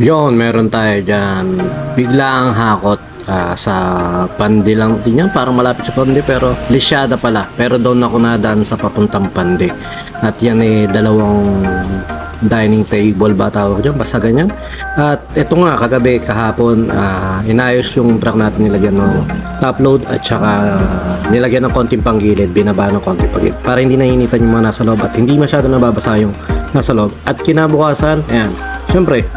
Yon, meron tayo dyan. Bigla ang hakot ah, sa Pandi lang din yan. Parang malapit sa Pandi pero Lisyada pala. Pero doon ako nadaan sa papuntang Pandi. At yan eh dalawang dining table ba tawag dyan? Basta ganyan. At ito nga kagabi kahapon ah, inayos yung truck natin nilagyan ng top load at saka nilagyan ng konting panggilid. Binaba ng konting panggilid. Para hindi nainitan yung mga nasa loob at hindi masyado nababasa yung nasa loob. At kinabukasan, ayan, syempre,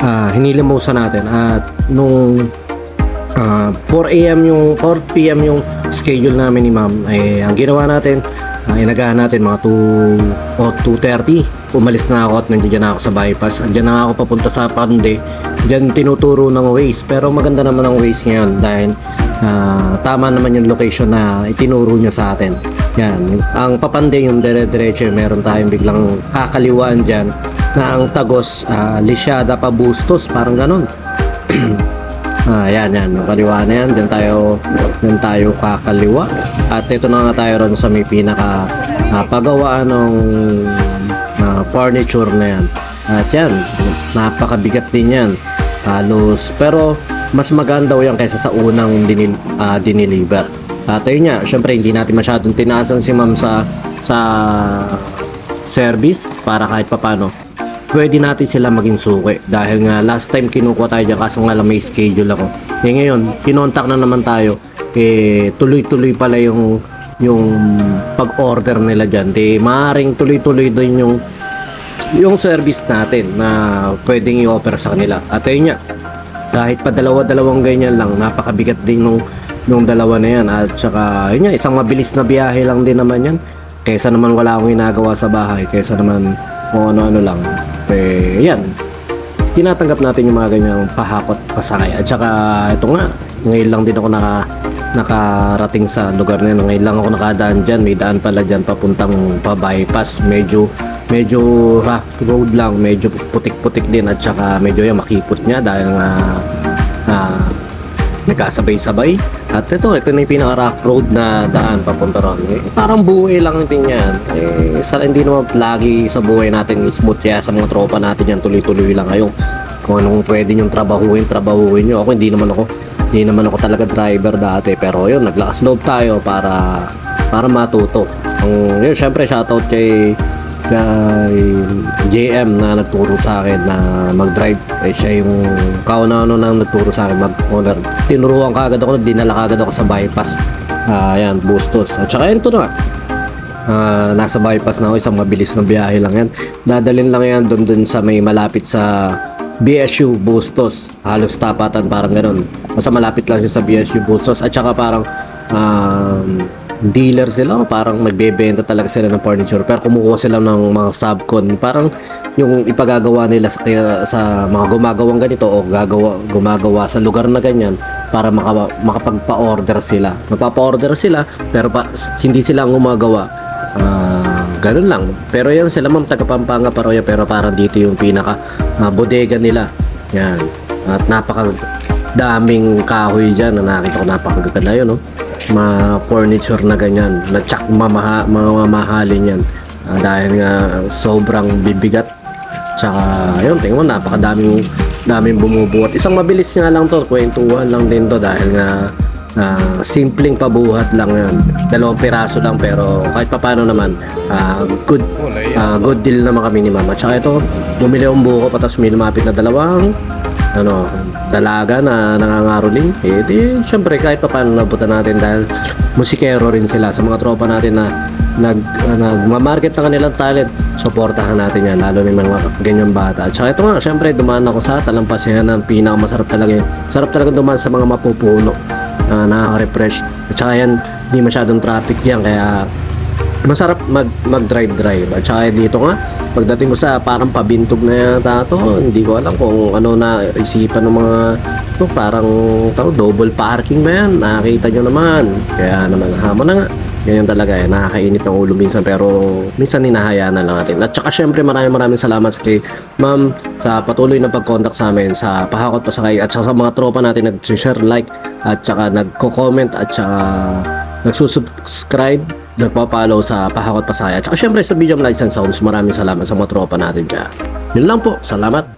ah hinilimusan natin at nung ah, 4 AM yung 4 PM yung schedule namin ni ma'am ay ang ginawa natin uh, inagahan natin mga 2 o 2.30 umalis na ako at nandiyan na ako sa bypass. Andyan na ako papunta sa Pande. Dyan tinuturo ng Waze. Pero maganda naman ang Waze ngayon dahil ah, tama naman yung location na itinuro niya sa atin. Yan. Ang papande yung dire-diretso meron tayong biglang kakaliwaan dyan na tagos uh, Lisyada pa Bustos parang ganon Ah, yan, yan. Kaliwa na yan. Diyan tayo, diyan tayo kakaliwa. At ito na nga tayo ron sa may pinaka ah, pagawaan ng ah, furniture na yan. At yan, napakabigat din yan. Halos, pero mas maganda daw yan kaysa sa unang dinil, ah, diniliver. At ayun nga, syempre hindi natin masyadong tinaasan si ma'am sa sa service para kahit papano pwede natin sila maging suki. Dahil nga last time kinukuha tayo dyan kaso nga lang may schedule ako. Eh ngayon kinontak na naman tayo. Eh tuloy-tuloy pala yung yung pag-order nila dyan. Di maaring tuloy-tuloy din yung yung service natin na pwedeng i-offer sa kanila. At ayun nga kahit pa dalawa-dalawang ganyan lang napakabigat din nung nung dalawa na yan. At saka yun nga isang mabilis na biyahe lang din naman yan. Kaysa naman wala akong ginagawa sa bahay kaysa naman kung ano-ano lang eh yan tinatanggap natin yung mga ganyang pahakot pasakay. At saka ito nga ngayon lang din ako naka nakarating sa lugar na yun. Ngayon lang ako nakadaan dyan. May daan pala dyan papuntang pa bypass medyo medyo rough road lang. Medyo putik-putik din. At saka medyo yan makipot nga dahil nga nagkasabay-sabay. At ito ito na yung pinaka rough road na daan papunta ron. Eh, parang buhay lang din yan. Eh, sa, hindi naman lagi sa buhay natin smooth kaya sa mga tropa natin yan. Tuloy-tuloy lang kayo. Kung anong pwede yung trabahuin trabahuin nyo. Ako hindi naman ako hindi naman ako talaga driver dati. Pero yun naglakas loob tayo para para matuto. Ang yun syempre shoutout kay kay JM na nagturo sa akin na mag-drive. Eh siya yung kauna-ano na nagturo sa akin mag-owner tinuruan ka agad ako dinala ka agad ako sa bypass. Ah yan Bustos. At saka ito na Ah, nasa bypass na ako isang mabilis na biyahe lang yan. Dadalhin lang yan doon doon sa may malapit sa BSU Bustos. Halos tapatan parang ganun. Basta malapit lang siya sa BSU Bustos. At saka parang um, dealer sila parang nagbebenta talaga sila ng furniture pero kumukuha sila ng mga subcon parang yung ipagagawa nila sa, kaya- sa mga gumagawang ganito o gagawa, gumagawa sa lugar na ganyan para maka, makapagpa-order sila magpapa-order sila pero pa, hindi sila ang gumagawa Ah, ganun lang. Pero yan sila ma'am taga Pampanga Paroya pero parang dito yung pinaka ah, bodega nila. Yan. At napaka daming kahoy diyan na nakita ko napakaganda yun no. Mga furniture na ganyan na tsak mamaha, mamahalin yan. Ah, dahil nga sobrang bibigat. Tsaka yun, tingnan mo napakadaming daming bumubuhat. Isang mabilis nga lang to, kwentuhan lang din to dahil nga Ah, simpleng pabuhat lang yan. Dalawang piraso lang pero kahit papano naman ah, good ah, good deal naman kami ni mama. Tsaka ito, bumili akong buko patas may lumapit na dalawang ano, dalaga na nangangaroling. Eh di, syempre kahit papano nabutan natin dahil musikero rin sila sa mga tropa natin na nag uh, nagma-market ng kanilang talent. Suportahan natin yan lalo na mga ganyang bata. At saka ito nga syempre dumaan ako sa talampasihan ng pinakamasarap talaga yun. Sarap talaga dumaan sa mga mapupuno. Uh, nakaka-refresh. At saka yan hindi masyadong traffic yan kaya masarap mag mag drive drive at saka dito nga pagdating mo sa parang pabintog na yata to hindi ko alam kung ano na isipan ng mga to parang tao double parking ba yan? Nakakita nyo naman. Kaya naman hamon na nga. Ganyan talaga eh nakakainit ng ulo minsan pero minsan hinahayaan na lang natin. At saka syempre maraming maraming salamat kay ma'am sa patuloy na pag-contact sa amin. Sa pahakot pasakay at saka sa mga tropa natin nag-share like at saka nagko-comment at saka nagsusubscribe nagpa-follow sa pahakot pasakay at syempre sa Medium Lights and Sounds maraming salamat sa mga tropa natin dyan. Yun lang po. Salamat